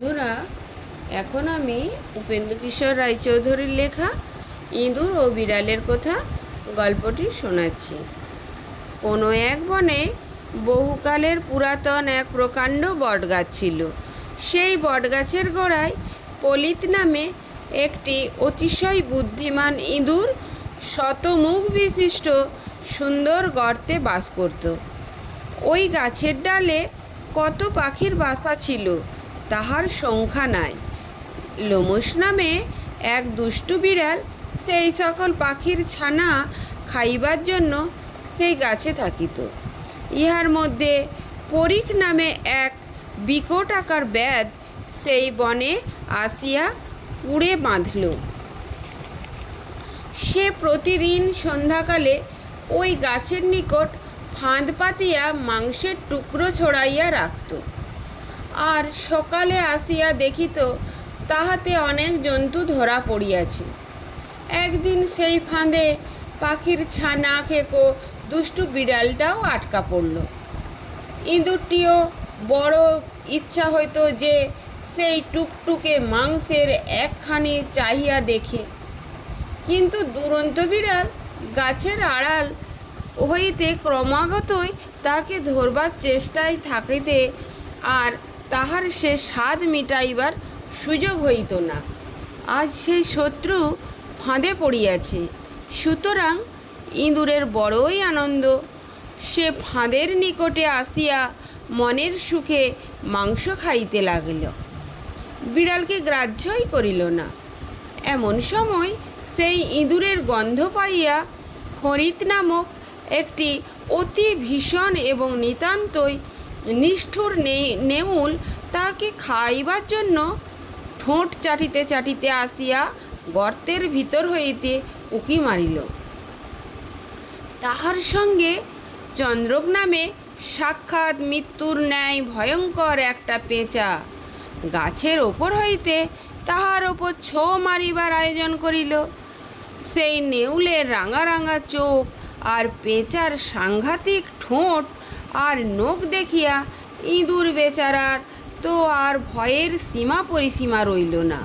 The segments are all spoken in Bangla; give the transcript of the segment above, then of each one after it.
বন্ধুরা, এখন আমি উপেন্দ্র কিশোর রায়চৌধুরীর লেখা ইঁদুর ও বিড়ালের কথা গল্পটি শোনাচ্ছি। কোনো এক বনে বহুকালের পুরাতন এক প্রকাণ্ড বটগাছ ছিল। সেই বটগাছের গোড়ায় পলিত নামে একটি অতিশয় বুদ্ধিমান ইঁদুর শতমুখ বিশিষ্ট সুন্দর গর্তে বাস করত। ওই গাছের ডালে কত পাখির বাসা ছিল? তাহার সংখ্যা নাই। লোমস নামে এক দুষ্টু বিড়াল সেই সকল পাখির ছানা খাইবার জন্য সেই গাছে থাকিত। ইহার মধ্যে পরিক নামে এক বিকট আকার ব্যাধ সেই বনে আসিয়া পুড়ে বাঁধল। সে প্রতিদিন সন্ধ্যাকালে ওই গাছের নিকট ফাঁদ পাতিয়া মাংসের টুকরো ছড়াইয়া রাখত। আর সকালে আসিয়া দেখিত তাহাতে অনেক জন্তু ধরা পড়িয়াছে। একদিন সেই ফাঁদে পাখির ছানা খেকো দুষ্টু বিড়ালটাও আটকা পড়ল। ইঁদুরটিও বড় ইচ্ছা হইতো যে সেই টুকটুকে মাংসের একখানি চাহিয়া দেখে। কিন্তু দুরন্ত বিড়াল গাছের আড়াল হইতে ক্রমাগতই তাকে ধরবার চেষ্টায় থাকিতে আর তাহার সে স্বাদ মিটাইবার সুযোগ হইত না। আজ সেই শত্রু ফাঁদে পড়িয়াছে। সুতরাং ইঁদুরের বড়ই আনন্দ। সে ফাঁদের নিকটে আসিয়া মনের সুখে মাংস খাইতে লাগিল। বিড়ালকে গ্রাহ্যই করিল না। এমন সময় সেই ইঁদুরের গন্ধ পাইয়া হরিত নামক একটি অতি ভীষণ এবং নিতান্তই নিষ্ঠুর নেউল তাকে খাইবার জন্য ঠোঁট চাটিতে চাটিতে আসিয়া গর্তের ভিতর হইতে উকি মারিল। তাহার সঙ্গে চন্দ্রক নামে সাক্ষাৎ মৃত্যুর ন্যায় ভয়ঙ্কর একটা পেঁচা। গাছের ওপর হইতে তাহার ওপর ছো মারিবার আয়োজন করিল। সেই নেউলের রাঙা রাঙা চোখ আর পেঁচার সাংঘাতিক ঠোঁট আর নখ দেখিয়া ইঁদুর বেচারার তো আর ভয়ের সীমা পরিসীমা রইল না।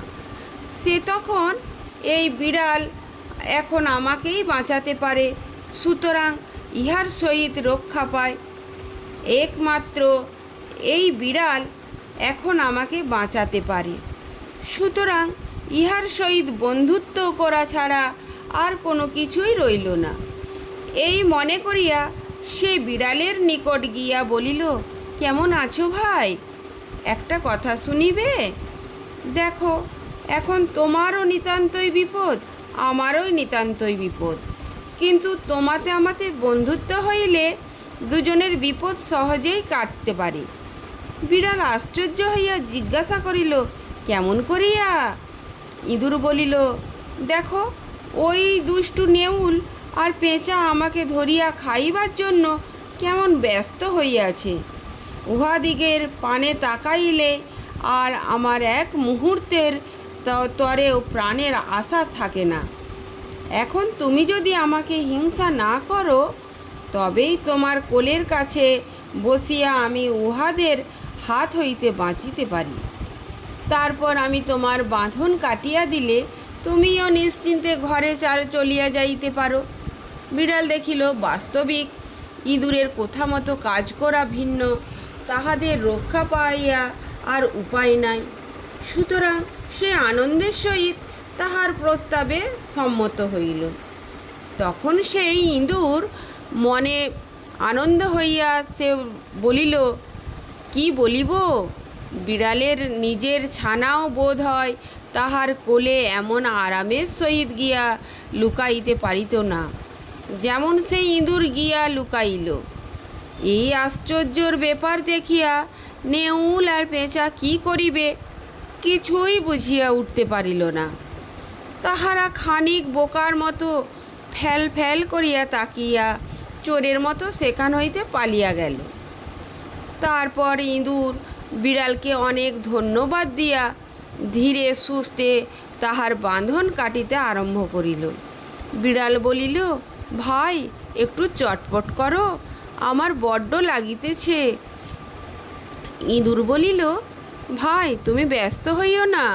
সে তখন এই বিড়াল এখন আমাকেই বাঁচাতে পারে, সুতরাং ইহার সহিত রক্ষা পায়। একমাত্র এই বিড়াল এখন আমাকে বাঁচাতে পারে। সুতরাং ইহার সহিত বন্ধুত্ব করা ছাড়া আর কোনো কিছুই রইল না। এই মনে করিয়া সে বিড়ালের নিকট গিয়া বলিল, কেমন আছো ভাই? একটা কথা শুনিবে? দেখো, এখন তোমারও নিতান্তই বিপদ, আমারও নিতান্তই বিপদ। কিন্তু তোমাতে আমাতে বন্ধুত্ব হইলে দুজনের বিপদ সহজেই কাটতে পারে। বিড়াল আশ্চর্য হইয়া জিজ্ঞাসা করিল, কেমন করিয়া? ইঁদুর বলিল, দেখো, ওই দুষ্টু নেউল আর পেঁচা আমাকে ধরিয়া খাইবার জন্য কেমন ব্যস্ত হইয়াছে। উহাদিগের পানে তাকাইলে আর আমার এক মুহূর্তের তরেও প্রাণের আশা থাকে না। এখন তুমি যদি আমাকে হিংসা না করো, তবেই তোমার কোলের কাছে বসিয়া আমি উহাদের হাত হইতে বাঁচিতে পারি। তারপর আমি তোমার বাঁধন কাটিয়া দিলে তুমিও নিশ্চিন্তে ঘরে চাল চলিয়া যাইতে পারো। বিড়াল দেখিল বাস্তবিক। ইঁদুরের কথা মতো কাজ করা ভিন্ন, তাহাদের রক্ষা পাইয়া আর উপায় নাই। সুতরাং সে আনন্দের সহিত তাহার প্রস্তাবে সম্মত হইল। তখন সেই ইঁদুর মনে আনন্দ হইয়া সে বলিল, কি বলিব? বিড়ালের নিজের ছানাও বোধ হয় তাহার কোলে এমন আরামের সহিত গিয়া লুকাইতে পারিত না। যেমন সেই ইঁদুর গিয়া লুকাইল। এই আশ্চর্যর ব্যাপার দেখিয়া নেউল আর পেঁচা কি করিবে, কিছুই বুঝিয়া উঠতে পারিল না। তাহারা খানিক বোকার মতো ফ্যাল ফ্যাল করিয়া তাকিয়া চোরের মতো সেখান হইতে পালিয়া গেল। তারপর ইঁদুর বিড়ালকে অনেক ধন্যবাদ দিয়া ধীরে সুস্থে তাহার বাঁধন কাটিতে আরম্ভ করিল। বিড়াল বলিল ভাই, একটু চটপট করো, আমার বড্ড লাগিতেছে। ইঁদুর বলিল, ভাই, তুমি ব্যস্ত হইও না,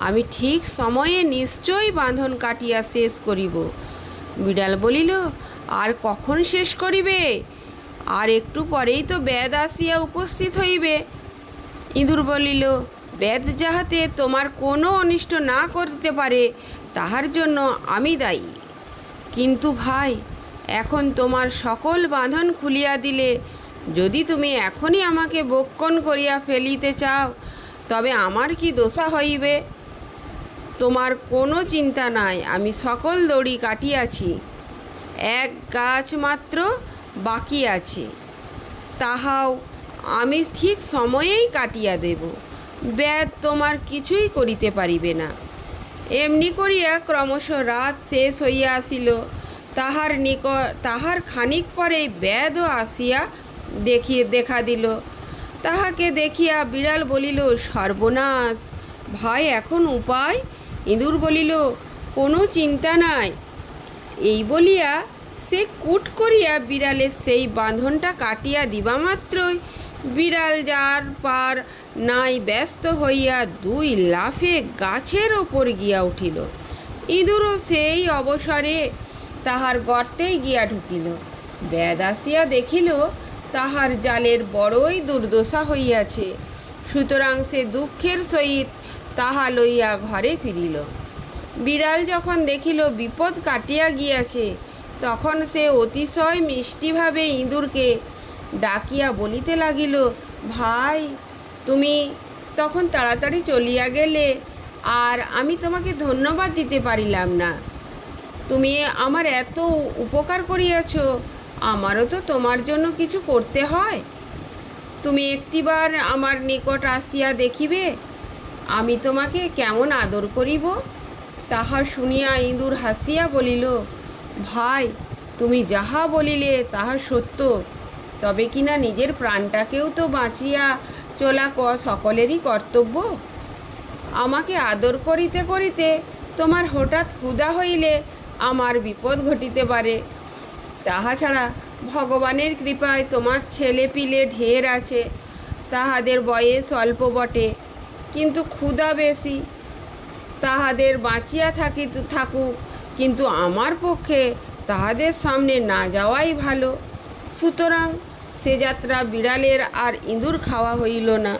আমি ঠিক সময়ে নিশ্চয়ই বাঁধন কাটিয়া শেষ করিব। বিড়াল বলিল, আর কখন শেষ করিবে? আর একটু পরেই তো বেদ আসিয়া উপস্থিত হইবে। ইঁদুর বলিল, বেদ যাহাতে তোমার কোনো অনিষ্ট না করতে পারে, তাহার জন্য আমি দায়ী। কিন্তু ভাই, এখন তোমার সকল বাঁধন খুলিয়া দিলে, যদি তুমি এখনই আমাকে বক্ষণ করিয়া ফেলিতে চাও, তবে আমার কি দোষা হইবে? তোমার কোনো চিন্তা নাই, আমি সকল দড়ি কাটিয়াছি, এক গাছ মাত্র বাকি আছে। তাহাও আমি ঠিক সময়েই কাটিয়া দেব ব্যাদ তোমার কিছুই করিতে পারিবে না। এমনি করিয়া ক্রমশ রাত শেষ হইয়া আসিল। তাহার নিক তাহার খানিক পরেই ব্যাধও আসিয়া দেখিয়ে দেখা দিল। তাহাকে দেখিয়া বিড়াল বলিল, সর্বনাশ! ভাই, এখন উপায়? ইঁদুর বলিল, কোনো চিন্তা নাই। এই বলিয়া সে কুট করিয়া বিড়ালের সেই বাঁধনটা কাটিয়া দিবা মাত্রই বিড়াল যার পার নাই ব্যস্ত হইয়া দুই লাফে গাছের ওপর গিয়া উঠিল। ইঁদুরও সেই অবসরে তাহার গর্তেই গিয়া ঢুকিল। ব্যাদ আসিয়া দেখিল, তাহার জালের বড়ই দুর্দশা হইয়াছে। সুতরাং সে দুঃখের সহিত তাহা লইয়া ঘরে ফিরিল। বিড়াল যখন দেখিল বিপদ কাটিয়া গিয়াছে, তখন সে অতিশয় মিষ্টিভাবে ইঁদুরকে ডাকিয়া বলিতে লাগিল, ভাই, তুমি তখন তাড়াতাড়ি চলিয়া গেলে আর আমি তোমাকে ধন্যবাদ দিতে পারিলাম না। তুমি আমার এত উপকার করিয়াছ, আমারও তো তোমার জন্য কিছু করতে হয়। তুমি একটিবার আমার নিকট আসিয়া দেখিবে, আমি তোমাকে কেমন আদর করিব? তাহা শুনিয়া ইঁদুর হাসিয়া বলিল, ভাই, তুমি যাহা বলিলে তাহা সত্য। তবে কিনা নিজের প্রাণটাকেও তো বাঁচিয়া চলা ক সকলেরই কর্তব্য? আমাকে আদর করিতে করিতে তোমার হঠাৎ ক্ষুধা হইলে আমার বিপদ ঘটিতে পারে। তাহা ছাড়া ভগবানের কৃপায় তোমার ছেলে পিলে ঢের আছে, তাহাদের বয়স অল্প বটে। কিন্তু ক্ষুধা বেশি, তাহাদের বাঁচিয়া থাকি থাকুক, কিন্তু আমার পক্ষে তাহাদের সামনে না যাওয়াই ভালো। সুতরাং সে যাত্রা বিড়ালের আর ইঁদুর খাওয়া হইল না।